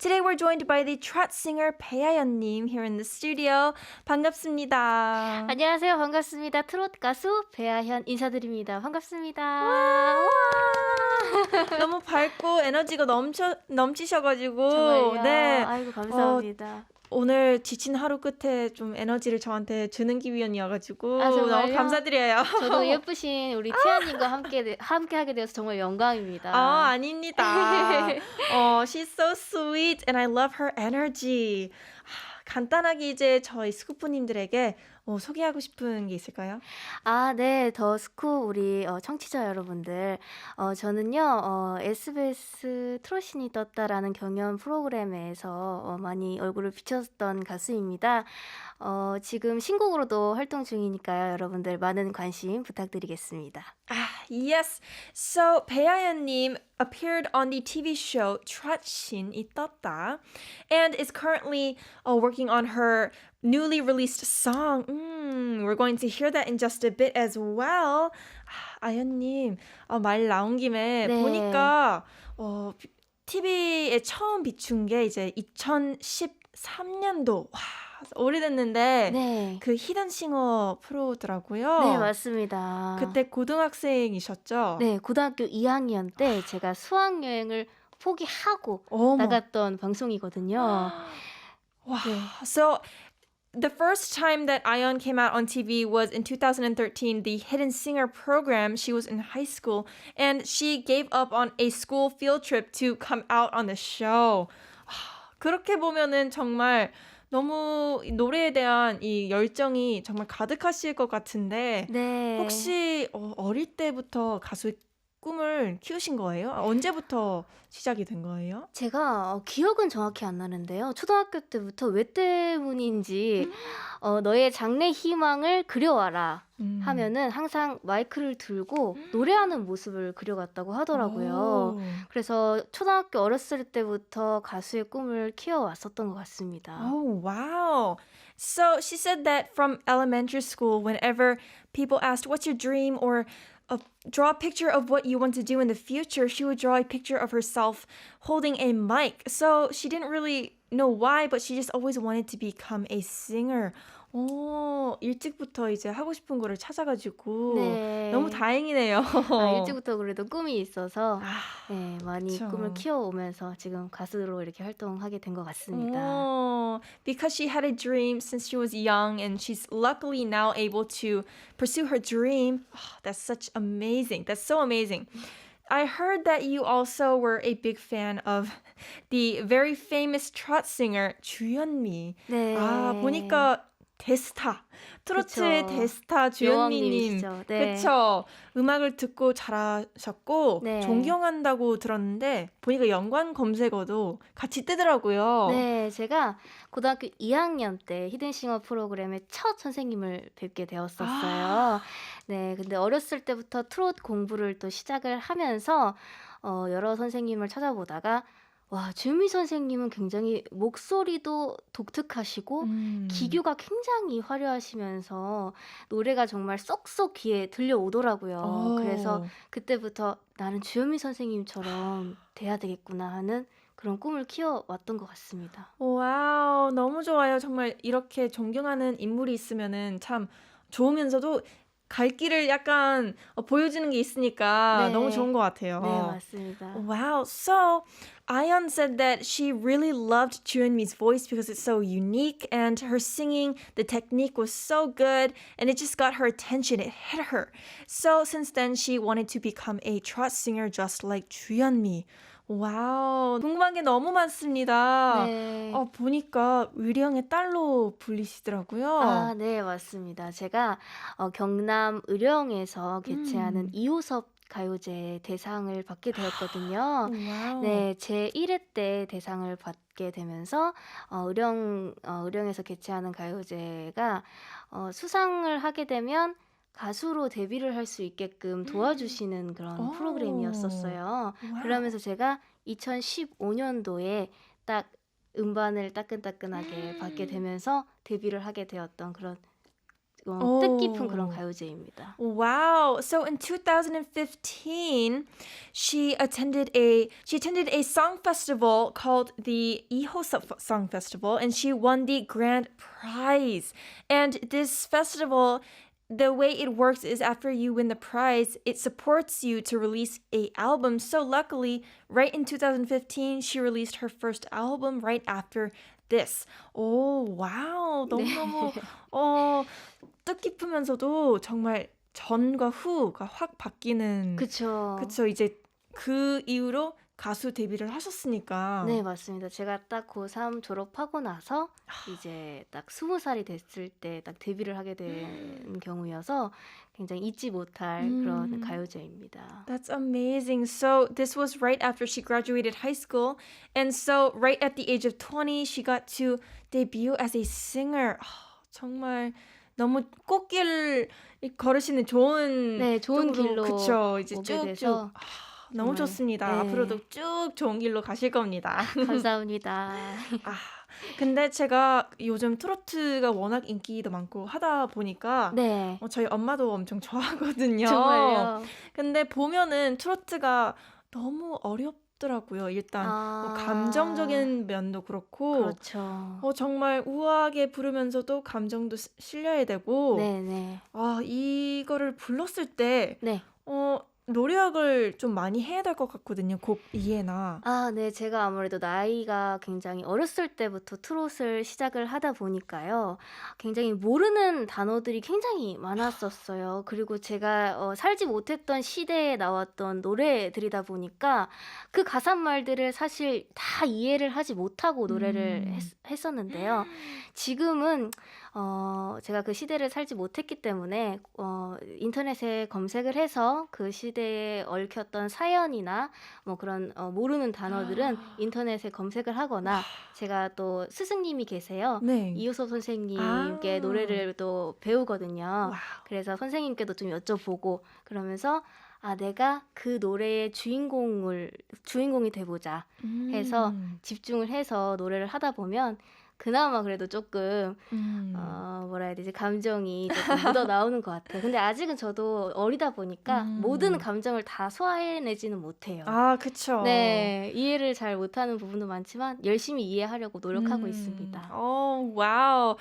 Today we're joined by the trot singer 배아연님 here in the studio. 반갑습니다. 안녕하세요. 반갑습니다. 트롯 가수 배아현 인사드립니다. 반갑습니다. 너무 밝고 에너지가 넘쳐 넘치셔가지고 정말요? 네 아이고 감사합니다. 오늘 지친 하루 끝에 좀 에너지를 저한테 주는 기분이어가지고 아? 너무 감사드려요. 저도 예쁘신 우리 티아님과 함께 함께 하게 되어서 정말 영광입니다. 아 아닙니다. 어, she's so sweet and I love her energy. 하, 간단하게 이제 저희 스쿠프님들에게 어, 소개하고 싶은 게 있을까요? 아, 네. 더 스쿠 우리 어, 청취자 여러분들. 어, 저는요, 어, SBS 트롯신이 떴다라는 경연 프로그램에서 어, 많이 얼굴을 비쳤던 가수입니다. 어, 지금 신곡으로도 활동 중이니까요. 여러분들 많은 관심 부탁드리겠습니다. Ah, yes. So 배아연님 appeared on the TV show 트롯신이 떴다 and is currently uh, working on her newly released song. Mm, we're going to hear that in just a bit as well. 아, 아연님 어, 말 나온 김에 네. 보니까 어, TV에 처음 비춘 게 이제 2013년도. 와, 오래됐는데 네. 그 히든싱어 프로더라고요. 네, 맞습니다. 그때 고등학생이셨죠? 네, 고등학교 2학년 때 제가 수학 여행을 포기하고 어머. 나갔던 방송이거든요. 와. 네. So the first time that Ion came out on TV was in 2013, the Hidden Singer program. She was in high school and she gave up on a school field trip to come out on the show. 하, 그렇게 보면은 정말 너무 이 노래에 대한 이 열정이 정말 가득하실 것 같은데 네. 혹시 어, 어릴 때부터 가수의 꿈을 키우신 거예요? 아, 언제부터 시작이 된 거예요? 제가 어, 기억은 정확히 안 나는데요. 초등학교 때부터 왜 때문인지 어, 너의 장래 희망을 그려와라 음. 하면은 항상 마이크를 들고 노래하는 모습을 그려갔다고 하더라고요. 오. 그래서 초등학교 어렸을 때부터 가수의 꿈을 키워왔었던 것 같습니다. Oh, wow. So she said that from elementary school, whenever people asked, What's your dream? or uh, draw a picture of what you want to do in the future, she would draw a picture of herself holding a mic. So she didn't really know why, but she just always wanted to become a singer. 오, 일찍부터 이제 하고 싶은 거를 찾아 가지고 네. 너무 다행이네요. 아, 일찍부터 그래도 꿈이 있어서 아, 네, 많이 그쵸. 꿈을 키워오면서 지금 가수로 이렇게 활동하게 된 것 같습니다. Oh, because she had a dream since she was young and she's luckily now able to pursue her dream. Oh, that's such amazing. That's so amazing. I heard that you also were a big fan of the very famous trot singer 주현미. 네. 아, 보니까 데스타. 트로트의 그쵸. 데스타 주현미님. 네. 그쵸. 음악을 듣고 잘하셨고, 네. 존경한다고 들었는데, 보니까 연관 검색어도 같이 뜨더라고요. 네, 제가 고등학교 2학년 때 히든싱어 프로그램의 첫 선생님을 뵙게 되었었어요. 아. 네, 근데 어렸을 때부터 트롯 공부를 또 시작을 하면서 어, 여러 선생님을 찾아보다가 와, 주미 선생님은 굉장히 목소리도 독특하시고 음. 기교가 굉장히 화려하시면서 노래가 정말 쏙쏙 귀에 들려오더라고요. 오. 그래서 그때부터 나는 주현미 선생님처럼 돼야 되겠구나 하는 그런 꿈을 키워왔던 것 같습니다. 와우, 너무 좋아요. 정말 이렇게 존경하는 인물이 있으면은 참 좋으면서도 갈 길을 약간 어, 보여주는 게 있으니까 네. 너무 좋은 것 같아요. 네, 맞습니다. Wow. So, Ion said that she really loved Juinmi's voice because it's so unique and her singing, the technique was so good and it just got her attention. It hit her. So, since then, she wanted to become a trot singer just like 주현미. 와우. 궁금한 게 너무 많습니다. 네. 어, 보니까 의령의 딸로 불리시더라고요. 아, 네, 맞습니다. 제가 어, 경남 의령에서 개최하는 음. 이호섭 가요제 대상을 받게 되었거든요. 와우. 네, 제 1회 때 대상을 받게 되면서 어, 의령 어, 의령에서 개최하는 가요제가 어, 수상을 하게 되면 가수로 데뷔를 할 수 있게끔 도와주시는 그런 오. 프로그램이었었어요. 와우. 그러면서 제가 2015년도에 딱 음반을 따끈따끈하게 받게 되면서 데뷔를 하게 되었던 그런 어, 오. 뜻깊은 그런 가요제입니다. Wow. So in 2015, she attended a she attended a song festival called the Ihosa F- Song Festival and she won the grand prize. And this festival the way it works is after you win the prize, it supports you to release a album. So luckily, right in 2015, she released her first album right after this. Oh, wow. 너무너무 어 뜻깊으면서도 정말 전과 후가 확 바뀌는 그쵸. 그쵸 이제 그 이후로 가수 데뷔를 하셨으니까 네, 맞습니다. 제가 딱 고3 졸업하고 나서 이제 딱 20살이 됐을 때 딱 데뷔를 하게 된 경우여서 굉장히 잊지 못할 그런 음. 가요제입니다. That's amazing. So this was right after she graduated high school. And so right at the age of 20, she got to debut as a singer. 아, 정말 너무 꽃길 걸으시는 좋은 네, 좋은 쪽으로, 길로 그쵸. 이제 오게 쭉쭉 돼서 아, 너무 정말, 좋습니다. 네. 앞으로도 쭉 좋은 길로 가실 겁니다. 감사합니다. 아, 근데 제가 요즘 트로트가 워낙 인기도 많고 하다 보니까 네. 어, 저희 엄마도 엄청 좋아하거든요. 정말요. 근데 보면은 트로트가 너무 어렵 더라고요. 일단 뭐 아, 감정적인 면도 그렇고 그렇죠. 어, 정말 우아하게 부르면서도 감정도 시- 실려야 되고 네, 네. 아 이거를 불렀을 때 네. 어, 노력을 좀 많이 해야 될 것 같거든요. 곡 이해나. 아, 네. 제가 아무래도 나이가 굉장히 어렸을 때부터 트롯을 시작을 하다 보니까요. 굉장히 모르는 단어들이 굉장히 많았었어요. 그리고 제가 어, 살지 못했던 시대에 나왔던 노래들이다 보니까 그 가사말들을 사실 다 이해를 하지 못하고 노래를 음. 했, 했었는데요. 지금은 어, 제가 그 시대를 살지 못했기 때문에 어, 인터넷에 검색을 해서 그 시대에 얽혔던 사연이나 뭐 그런 어, 모르는 단어들은 인터넷에 검색을 하거나 제가 또 스승님이 계세요. 네. 이효섭 선생님께 아. 노래를 또 배우거든요. 와우. 그래서 선생님께도 좀 여쭤보고 그러면서 아 내가 그 노래의 주인공을 주인공이 돼 보자 해서 음. 집중을 해서 노래를 하다 보면 그나마 그래도 조금 음. 어, 뭐라 해야 되지 감정이 조금 묻어 나오는 것 같아요. 근데 아직은 저도 어리다 보니까 음. 모든 감정을 다 소화해내지는 못해요. 아, 그쵸. 네, 이해를 잘 못하는 부분도 많지만 열심히 이해하려고 노력하고 음. 있습니다. Oh, wow.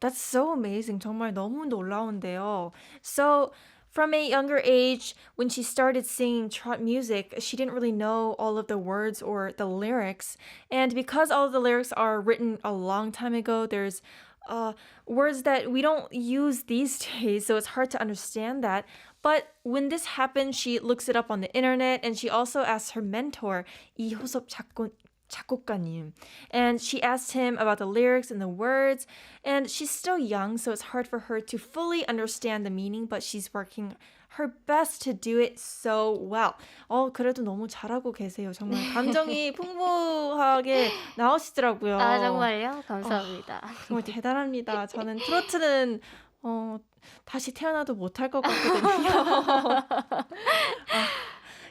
That's so amazing. 정말 너무 놀라운데요. So, from a younger age, when she started singing trot music, she didn't really know all of the words or the lyrics. And because all of the lyrics are written a long time ago, there's uh, words that we don't use these days, so it's hard to understand that. But when this happened, she looks it up on the internet and she also asks her mentor, 이호섭 작곡, 작곡가님. And she asked him about the lyrics and the words. And she's still young, so it's hard for her to fully understand the meaning, but she's working her best to do it so well. 어, 그래도 너무 잘하고 계세요. 정말 감정이 풍부하게 나오시더라고요. 아 정말요? 감사합니다. 정말 대단합니다. 저는 트로트는 어, 다시 태어나도 못할 것 같거든요. 아,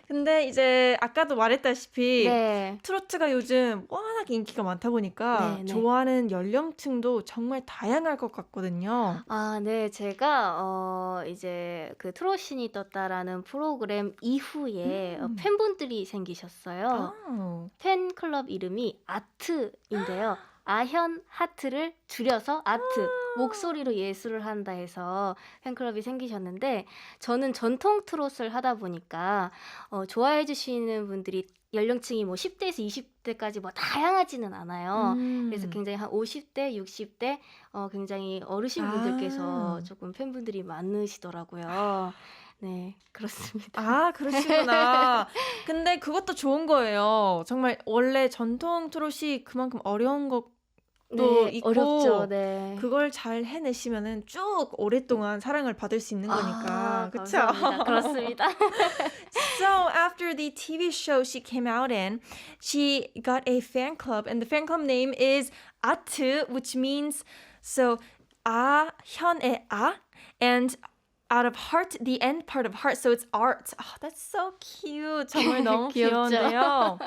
근데 이제 아까도 말했다시피 네. 트로트가 요즘 워낙 인기가 많다 보니까 네, 네. 좋아하는 연령층도 정말 다양할 것 같거든요. 아, 네. 제가 어 이제 그 트롯신이 떴다라는 프로그램 이후에 어, 음. 팬분들이 생기셨어요. 아, 팬클럽 이름이 아트인데요. 아현 하트를 줄여서 아트 목소리로 예술을 한다 해서 팬클럽이 생기셨는데 저는 전통 트롯을 하다 보니까 어, 좋아해 주시는 분들이 연령층이 뭐 10대에서 20대까지 뭐 다양하지는 않아요. 음. 그래서 굉장히 한 50대, 60대 어, 굉장히 어르신 분들께서 아. 조금 팬분들이 많으시더라고요. 네, 그렇습니다. 아, 그러시구나. 근데 그것도 좋은 거예요. 정말 원래 전통 트롯이 그만큼 어려운 것 도 네, 있고 어렵죠. 네. 그걸 잘 해내시면은 쭉 오랫동안 사랑을 받을 수 있는 거니까. 아? 감사합니다. 그렇습니다. So after the TV show she came out in, she got a fan club, and the fan club name is Atu, which means so 아 현의 아 and out of heart, the end part of heart. So it's art. Oh, that's so cute. 정말 너무? 귀여운데요.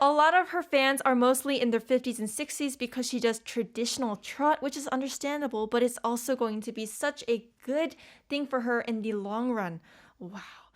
A lot of her fans are mostly in their 50s and 60s because she does traditional trot, which is understandable, but it's also going to be such a good thing for her in the long run. Wow.